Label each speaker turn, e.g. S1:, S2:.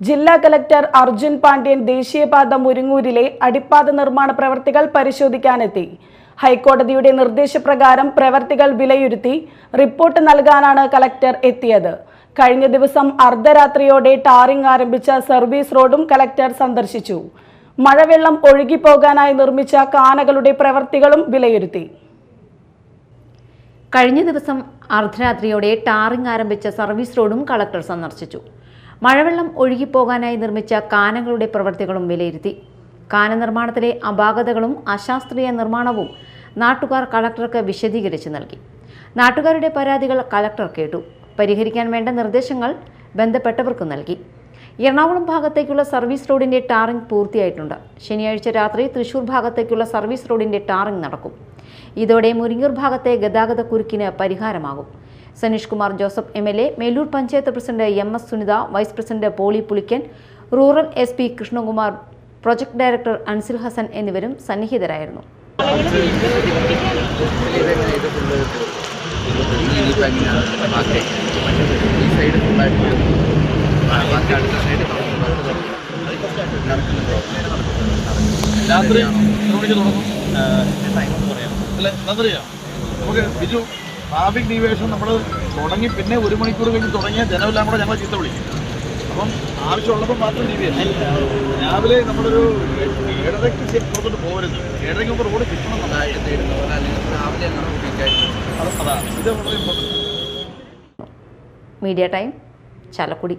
S1: ജില്ലാ കലക്ടർ അർജുൻ പാണ്ഡ്യൻ ദേശീയപാത മുരിങ്ങൂരിലെ അടിപ്പാത നിർമ്മാണ പ്രവർത്തികൾ പരിശോധിക്കാനെത്തി. ഹൈക്കോടതിയുടെ നിർദ്ദേശപ്രകാരം പ്രവർത്തികൾ വിലയിരുത്തി റിപ്പോർട്ട് നൽകാനാണ് കലക്ടർ എത്തിയത്. കഴിഞ്ഞ ദിവസം അർദ്ധരാത്രിയോടെ ടാറിംഗ് ആരംഭിച്ച സർവീസ് റോഡും കലക്ടർ സന്ദർശിച്ചു. മഴവെള്ളം ഒഴുകിപ്പോകാനായി നിർമ്മിച്ച കാനകളുടെ പ്രവർത്തികളും വിലയിരുത്തി.
S2: കഴിഞ്ഞ ദിവസം അർദ്ധരാത്രിയോടെ ടാറിംഗ് ആരംഭിച്ച സർവീസ് റോഡും കളക്ടർ സന്ദർശിച്ചു. മഴവെള്ളം ഒഴുകിപ്പോകാനായി നിർമ്മിച്ച കാനങ്ങളുടെ പ്രവൃത്തികളും വിലയിരുത്തി. കാന നിർമ്മാണത്തിലെ അപാകതകളും അശാസ്ത്രീയ നിർമ്മാണവും നാട്ടുകാർ കളക്ടർക്ക് വിശദീകരിച്ച് നൽകി. നാട്ടുകാരുടെ പരാതികൾ കളക്ടർ കേട്ടു. പരിഹരിക്കാൻ വേണ്ട നിർദ്ദേശങ്ങൾ ബന്ധപ്പെട്ടവർക്ക് നൽകി. എറണാകുളം ഭാഗത്തേക്കുള്ള സർവീസ് റോഡിന്റെ ടാറിംഗ് പൂർത്തിയായിട്ടുണ്ട്. ശനിയാഴ്ച രാത്രി തൃശൂർ ഭാഗത്തേക്കുള്ള സർവീസ് റോഡിന്റെ ടാറിംഗ് നടക്കും. ഇതോടെ മുരിങ്ങൂർ ഭാഗത്തെ ഗതാഗത കുരുക്കിന് പരിഹാരമാകും. Sanish Kumar Joseph M L A Melur panchayat president M S Sunitha vice president Poly Pulikkan rural S P Krishnakumar project director Ansil Hasan എന്നിവരും സന്നിഹിതരായിരുന്നു.
S3: രാത്രി നമുക്ക് ബിജു ട്രാഫിക് ഡീവേഷൻ നമ്മൾ തുടങ്ങി പിന്നെ ഒരു മണിക്കൂർ കഴിഞ്ഞ് തുടങ്ങിയ ജനമെല്ലാം കൂടെ ഞങ്ങൾ ചീത്ത വിളിക്കും. അപ്പം ആവശ്യമുള്ളപ്പോൾ മാത്രം ഡീവിയേഷൻ രാവിലെ നമ്മളൊരു ഏഴരയ്ക്ക് പുറത്തോട്ട് പോകരുത് ഏഴരയ്ക്ക് മുമ്പ് റോഡ് കിട്ടണം എന്നുള്ളത്.
S4: അല്ലെങ്കിൽ രാവിലെ
S2: മീഡിയ ടൈം ചാലക്കുടി.